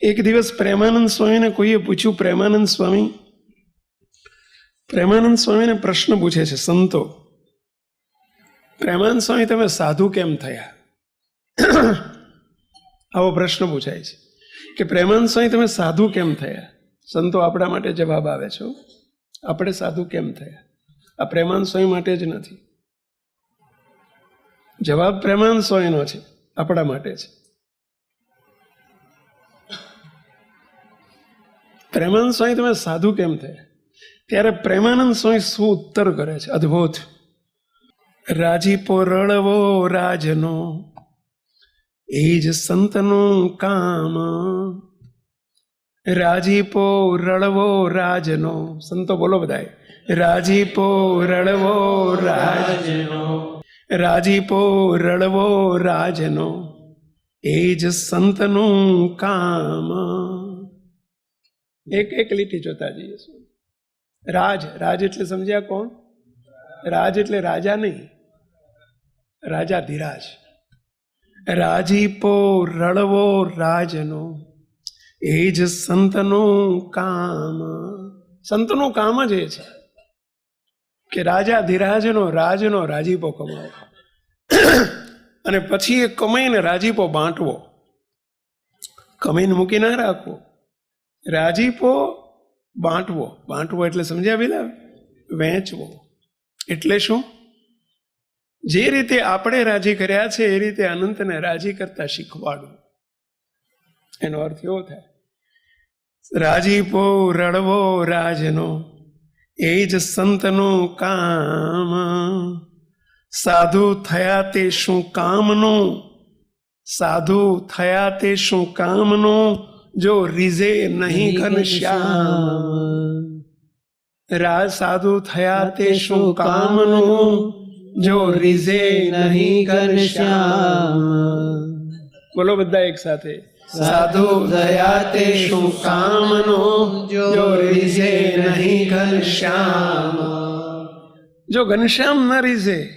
એક દિવસ પ્રેમાનંદ સ્વામીને કોઈએ પૂછ્યું, પ્રેમાનંદ સ્વામી, પ્રેમાનંદ સ્વામીને પ્રશ્ન પૂછે છે, સંતો, પ્રેમાનંદ સ્વામી, તમે સાધુ કેમ થયા? આવો પ્રશ્ન પૂછાય છે કે, પ્રેમાનંદ સ્વામી, તમે સાધુ કેમ થયા? સંતો આપણા માટે જવાબ આવે છે આપણે સાધુ કેમ થયા? આ પ્રેમાનંદ સ્વામી માટે જ નથી. જવાબ પ્રેમાનંદ સ્વામીનો છે, આપણા માટે છે. પ્રેમાનંદ સ્વામી તમે સાધુ કેમ થયા? ત્યારે પ્રેમાનંદ સ્વામી શું ઉત્તર કરે છે? અદ્ભુત. રાજીપો રળવો રાજનો, એ જ સંતનું કામ. રાજીપો રળવો રાજનો, સંતો બોલો બધાય. રાજીપો રળવો રાજનો રાજીપો રળવો રાજનો, એ જ સંતનું કામ. એક એક લીટી જોતા જઈએ છીએ. રાજ રાજ એટલે સમજ્યા કોણ? રાજ એટલે રાજા નહીં. રાજા ધીરાજ. રાજીપો રળવો રાજનો, એ જ સંતનું કામ. સંતનું કામ જ એ છે કે રાજા ધીરાજનો, રાજનો રાજીપો કમાવો. અને પછી એ કમાઈને રાજીપો બાંટવો. કમાઈને મૂકી ના રાખવો. રાજીપો બાંટવો. બાંટવો એટલે સમજ્યા પેલા વહેંચવો એટલે શું? જે રીતે આપણે રાજી કર્યા છે, એ રીતે અનંતને રાજી કરતા શીખવાડવું એનો અર્થ એવો થાય. રાજીપો રડવો રાજનો, એ જ સંતનું કામ. સાધુ થયા તે શું કામનું? સાધુ થયા તે શું કામનું? જો રીઝે નહીં ઘનશ્યામ રાજ સાધુ થયા તે શું કામનું? જો રીઝે નહીં ઘનશ્યામ બોલો બધા એક સાથે. સાધુ થયા તે શું કામનું? જો રીઝે નહીં ઘનશ્યામ જો ઘનશ્યામ ન રીઝે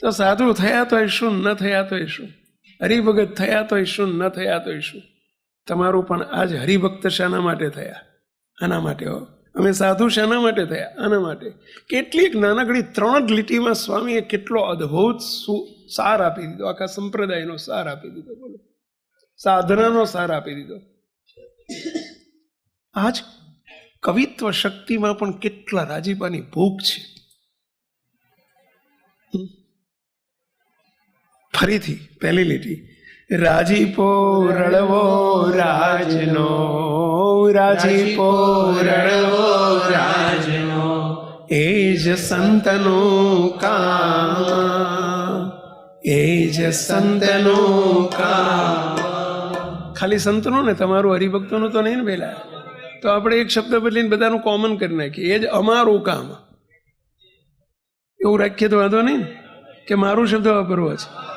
તો સાધુ થયા તો શું ન થયા તો શું? હરિભગત થયા તો શું ન થયા તો શું? તમારું પણ આજ હરિભક્ત શાના માટે થયા. આના માટે હો. અમે સાધુ શાના માટે થયા. આના માટે. કેટલીક નાનકડી ત્રણ જ લીટીમાં સ્વામીએ કેટલો અદ્ભુત સાર આપી દીધો. આખા સંપ્રદાયનો સાર આપી દીધો. બોલો. સાધનાનો સાર આપી દીધો. આજ કવિત્વ શક્તિમાં પણ કેટલા રાજીપાની ભૂખ છે. ફરીથી પહેલી લીટી. રાજીપો રળવો રાજનો રાજીપો રળવો રાજનો. એ જ સંતનો કામ એ જ સંતનો કામ. ખાલી સંતનો ને તમારું હરિભક્તોનું તો નહીં ને પેલા તો આપણે એક શબ્દ બદલીને બધાનું કોમન કરી નાખીએ. એ જ અમારું કામ. એવું રાખીએ તો વાંધો નહીં કે મારું શબ્દ વાપરવો છે?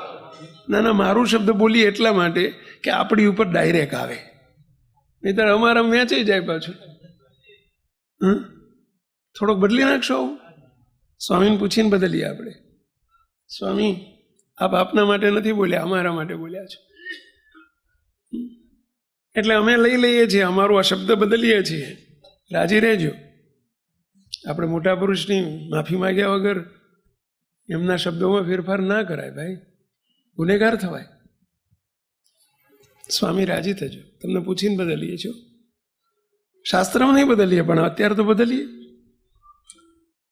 ના ના, મારું શબ્દ બોલીએ એટલા માટે કે આપણી ઉપર ડાયરેક્ટ આવે. નહીતર અમારા વેચાઈ જાય પાછું. હં થોડોક બદલી નાખશો આવું? સ્વામીને પૂછીને બદલીએ આપણે. સ્વામી, આપ આપના માટે નથી બોલ્યા, અમારા માટે બોલ્યા છો. એટલે અમે લઈ લઈએ છીએ, અમારું આ શબ્દ બદલીએ છીએ. રાજી રહેજો. આપણે મોટા પુરુષની માફી માગ્યા વગર એમના શબ્દોમાં ફેરફાર ના કરાય ભાઈ. ગુનેગાર થવાય. સ્વામી રાજી થજો. તમને પૂછીને બદલીએ છો શાસ્ત્રમાં નહીં બદલીએ, પણ અત્યારે તો બદલીએ.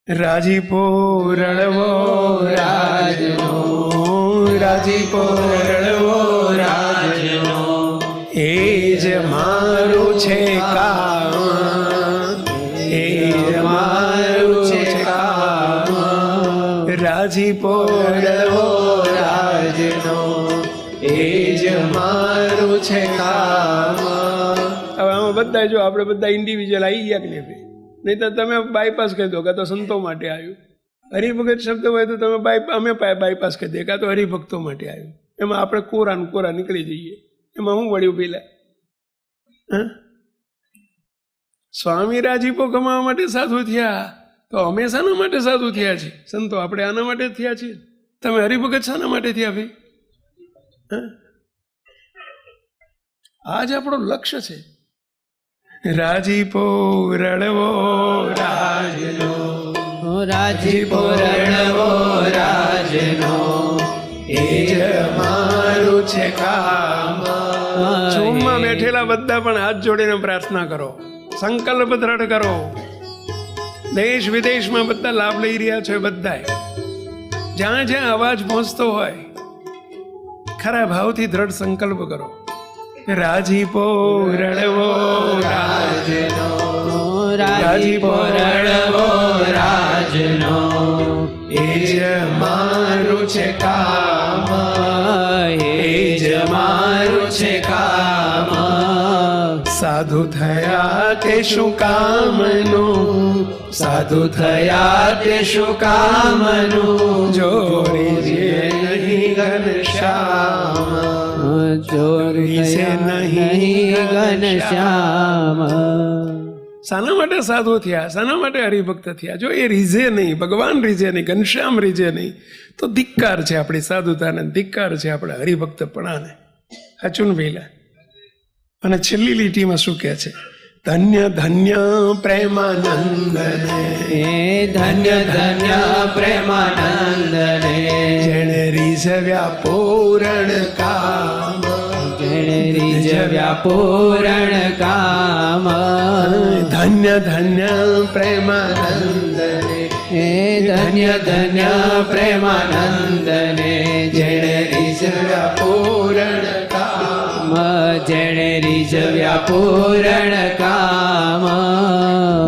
રાજીપો રળવો રાજનો રાજીપો એ જ મારું છે કામ એ મારું છે કામ રાજીપો છે કામ. હવે આમાં બધા જો આપણે બધા ઇન્ડિવિજ્યુઅલ આવી ગયા કે નહીં નહીં તો તમે બાયપાસ કહી દો, કાં તો સંતો માટે આવ્યું. હરિભગત શબ્દ હોય તો તમે બાય અમે બાયપાસ કહી દે કાં તો હરિભક્તો માટે આવ્યું. એમાં આપણે કોરા કોરા નીકળી જઈએ. એમાં હું વળ્યું પેલા? હા? સ્વામી રાજીપો કમાવા માટે સાધુ થયા. તો અમે શાના માટે સાધુ થયા છે સંતો આપણે આના માટે થયા છીએ? તમે હરિભગત શાના માટે થયા ભાઈ? હા? આ જ આપણું લક્ષ્ય છે. રાજીપો રડવો રાજનો. રાજીપો રડવો રાજનો. એ જ મારું છે કામ. ઝૂમમાં બેઠેલા બધા પણ હાથ જોડીને પ્રાર્થના કરો. સંકલ્પ દ્રઢ કરો. દેશ વિદેશમાં બધા લાભ લઈ રહ્યા છે બધાએ. જ્યાં જ્યાં અવાજ પહોંચતો હોય ખરા ભાવથી દ્રઢ સંકલ્પ કરો. રાજીપો રડવો રાજનો. રાજીપો રણવો રાજનો. એ જ મારું છે કામ, એ જ મારું છે કામ. સાધુ થયા તે શું કામનું? સાધુ થયા તે શું કામનું? જોરી જે નહીં ઘનશ્યામ ચોરી નહીં ઘનશ્યામ શાના માટે સાધુ થયા શાના માટે હરિભક્ત થયા. જો એ રીઝે નહીં ભગવાન રીઝે નહીં ઘનશ્યામ રીઝે નહીં તો ધિક્કાર છે આપણી સાધુતાને ધિક્કાર છે આપણા હરિભક્તપણાને. હાચુન ભઈલા અને છેલ્લી લીટીમાં શું કહે છે? ધન્ય ધન્ય પ્રેમાનંદને. ધન્ય ધન્ય પ્રેમાનંદ જેણે રીઝવ્યા પૂરણ કામ જેણે વ્યાપૂરણ કામ ધન્ય ધન્ય પ્રેમાનંદને હે ધન્ય ધન્ય પ્રેમાનંદને જેણે રીઝવ્યા વ્યાપૂરણ કામ જેણે રીઝવ્યા વ્યાપૂરણ કામ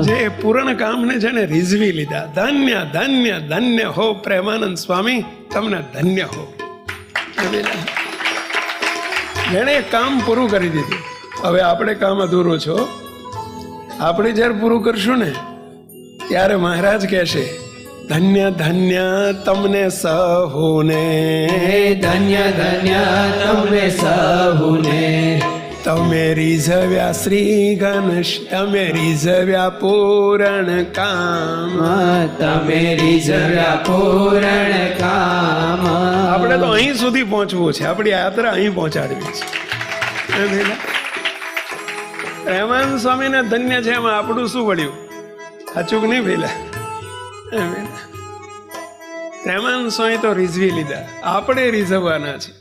જે પૂર્ણ કામને જેને રીઝવી લીધા ધન્ય ધન્ય ધન્ય હો પ્રેમાનંદ સ્વામી તમને ધન્ય હો જેણે કામ પૂરું કરી દીધું. હવે આપણે કામ અધૂરું છો આપણે જ્યારે પૂરું કરશું ને, ત્યારે મહારાજ કહેશે, ધન્ય ધન્ય તમને સહુને. ધન્ય ધન્ય તમને સહુને. તમે રીઝવ્યા શ્રી ગણેશ તમે રીઝવ્યા પૂરણ કામ તમે રીઝવ્યા પૂરણ કામ આપણે તો અહીં સુધી પહોંચવું છે. આપણી યાત્રા અહીં પહોંચાડવી છે. રહેમાન સ્વામીને ધન્ય છે એમાં આપણું શું વળ્યું? સાચું નહીં ભેલા? રહેમાન સ્વામી તો રીઝવી લીધા. આપણે રીઝવવાના છે.